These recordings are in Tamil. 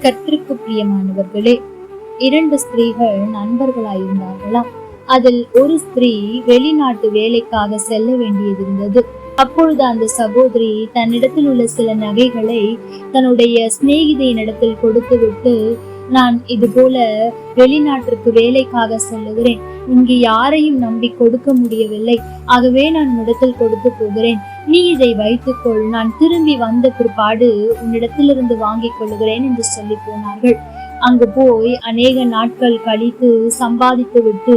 கர்த்தருக்கு பிரியமானவர்களே இரண்டு ஸ்திரீகள் நண்பர்களாயிருந்தார்களாம். அதில் ஒரு ஸ்திரீ வெளிநாட்டு வேலைக்காக செல்ல வேண்டியதிருந்தது அப்பொழுது அந்த சகோதரி தன்னிடத்தில் உள்ள சில நகைகளை தன்னுடைய சிநேகிதையினிடத்தில் கொடுத்துவிட்டு நான் இது போல வெளிநாட்டிற்கு வேலைக்காக செல்லுகிறேன். இங்கு யாரையும் நம்பி கொடுக்க முடியவில்லை. ஆகவே நான் இடத்தில் கொடுத்து போகிறேன். நீ இதை வைத்துக்கொள். நான் திரும்பி வந்த பிற்பாடு உன்னிடத்திலிருந்து வாங்கிக் கொள்கிறேன் என்று சொல்லி போனார்கள். அங்கு போய் அநேக நாட்கள் கழித்து சம்பாதித்து விட்டு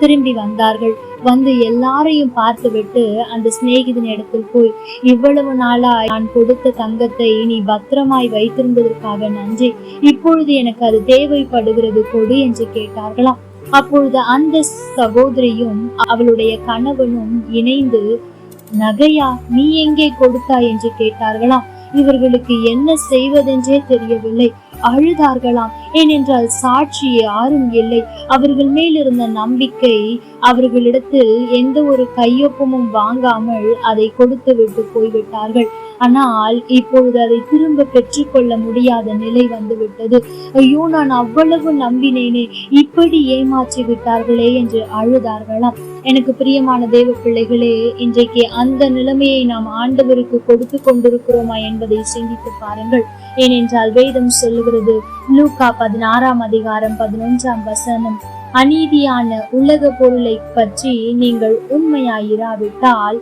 திரும்பி வந்தார்கள். வந்து எல்லாரையும் பார்த்துவிட்டு அந்த சிநேகிதன் இடத்தில் போய் இவ்வளவு நாளாய் நான் கொடுத்த தங்கத்தை நீ பத்திரமாய் வைத்திருந்ததற்காக நன்றி. இப்பொழுது எனக்கு அது தேவைப்படுகிறது கொடு என்று கேட்டார்களாம். அப்பொழுது அந்த சகோதரியும் அவளுடைய கணவனும் இணைந்து நகையா நீ எங்கே கொடுத்தாய் என்று கேட்டார்களாம் இவர்களுக்கு என்ன செய்வதென்றே தெரியவில்லை. அழுதார்களாம். ஏனென்றால் சாட்சி யாரும் இல்லை. அவர்கள் மேல் இருந்த நம்பிக்கை அவர்களிடத்தில் எந்த ஒரு கையொப்பமும் வாங்காமல் அதை கொடுத்து விட்டு போய்விட்டார்கள். ஆனால் இப்பொழுது அதை திரும்ப பெற்றுக்கொள்ள முடியாத நிலை வந்துவிட்டது. ஐயோ நான் அவ்வளவு நம்பினேனே. இப்படி ஏமாற்றி விட்டார்களே என்று அழுதார்களாம் எனக்கு பிரியமான தேவ பிள்ளைகளே இன்றைக்கு அந்த நிலைமையை நாம் ஆண்டவருக்கு கொடுத்து கொண்டிருக்கிறோமா என்பதை சிந்தித்து பாருங்கள். ஏனென்றால் வேதம் சொல்லுகிறது லூக்கா பதினாறாம் அதிகாரம் பதினொன்றாம் வசனம் அநீதியான உலக பொருளை பற்றி நீங்கள் உண்மையாயிராவிட்டால்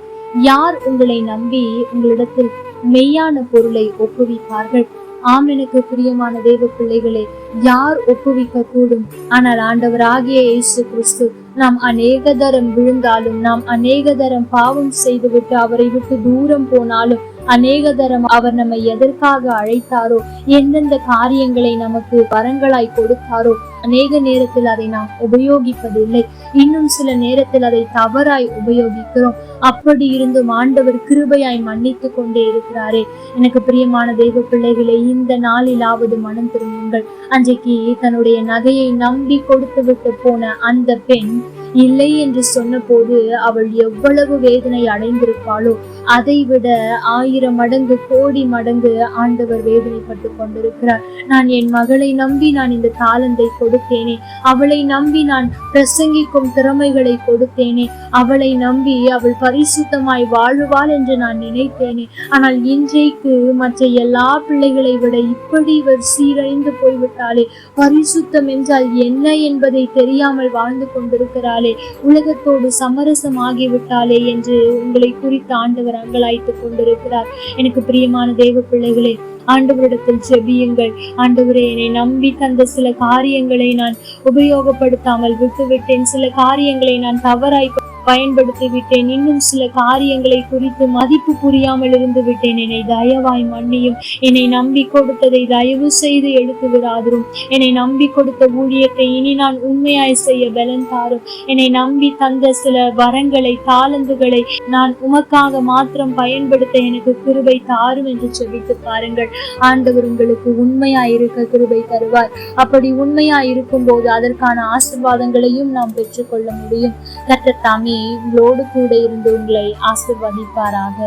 யார் உங்களை நம்பி உங்களிடத்தில் மெய்யான பொருளை ஒப்புவிப்பார்கள். ஆம் எனக்கு பிரியமான தேவ பிள்ளைகளை யார் ஒப்புவிக்க கூடும் ஆனால் ஆண்டவராகிய இயேசு கிறிஸ்து நாம் அநேக தரம் விழுந்தாலும் நாம் அநேக தரம் பாவம் செய்துவிட்டு அவரை விட்டு தூரம் போனாலும் அநேக தரம் அவர் நம்மை எதற்காக அழைத்தாரோ எந்தெந்த காரியங்களை நமக்கு வரங்களாய் கொடுத்தாரோ அநேக நேரத்தில் அதை நாம் உபயோகிப்பதில்லை. இன்னும் சில நேரத்தில் அதை தவறாய் உபயோகிக்கிறோம். அப்படி இருந்தும் ஆண்டவர் கிருபையாய் மன்னித்து கொண்டே இருக்கிறாரே. எனக்கு பிரியமான தெய்வ பிள்ளைகளே இந்த நாளிலாவது மனம் திரும்புங்கள். அன்றைக்கு தன்னுடைய நகையை நம்பி கொடுத்து விட்டு போன அந்த பெண் இல்லை என்று சொன்னபோது அவள் எவ்வளவு வேதனை அடைந்திருப்பாளோ அதை விட ஆயிரம் மடங்கு கோடி மடங்கு ஆண்டவர் வேதனைப்பட்டு கொண்டிருக்கிறார். நான் என் மகளை நம்பி நான் இந்த தாளந்தை கொடுத்தேனே அவளை நம்பி நான் பிரசங்கிக்கும் திறமைகளை கொடுத்தேனே அவளை நம்பி அவள் பரிசுத்தமாய் வாழுவாள் என்று நான் நினைத்தேனே. ஆனால் இன்றைக்கு மற்ற எல்லா பிள்ளைகளை விட இப்படி இவர் சீரழிந்து போய்விட்டாளே பரிசுத்தம் என்றால் என்ன என்பதை தெரியாமல் வாழ்ந்து கொண்டிருக்கிறாளே உலகத்தோடு சமரசம் ஆகிவிட்டாளே என்று உங்களை குறித்து ஆண்டவர் அங்கலாய்த்து கொண்டிருக்கிறார். எனக்கு பிரியமான தேவ பிள்ளைகளே ஆண்டவரிடத்தில் செபியுங்கள் ஆண்டவரே என்னை நம்பி தந்த சில காரியங்களை நான் உபயோகப்படுத்தாமல் விட்டுவிட்டேன். சில காரியங்களை நான் தவறாய் பயன்படுத்தி விட்டேன் இன்னும் சில காரியங்களை குறித்து மதிப்பு புரியாமல் இருந்து விட்டேன் என்னை தயவாய் மன்னியும். என்னை நம்பி கொடுத்ததை தயவு செய்து எடுத்து விடாதிரும். என்னை நம்பி கொடுத்த ஊழியத்தை இனி நான் உண்மையாய் செய்ய பலன் தாரும். என்னை நம்பி தந்த சில வரங்களை தாளந்துகளை நான் உமக்காக மாத்திரம் பயன்படுத்த எனக்கு கிருபை தாரும் என்று செபித்து பாருங்கள். ஆண்டவர் உங்களுக்கு உண்மையாய் இருக்க கிருபை தருவார். அப்படி உண்மையாய் இருக்கும்போது அதற்கான ஆசிர்வாதங்களையும் நாம் பெற்றுக்கொள்ள முடியும். கத்தத்தாமே உங்களோடு கூட இருந்து உங்களை ஆசிர்வதிப்பாராக.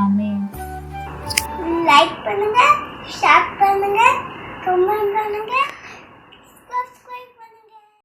ஆமே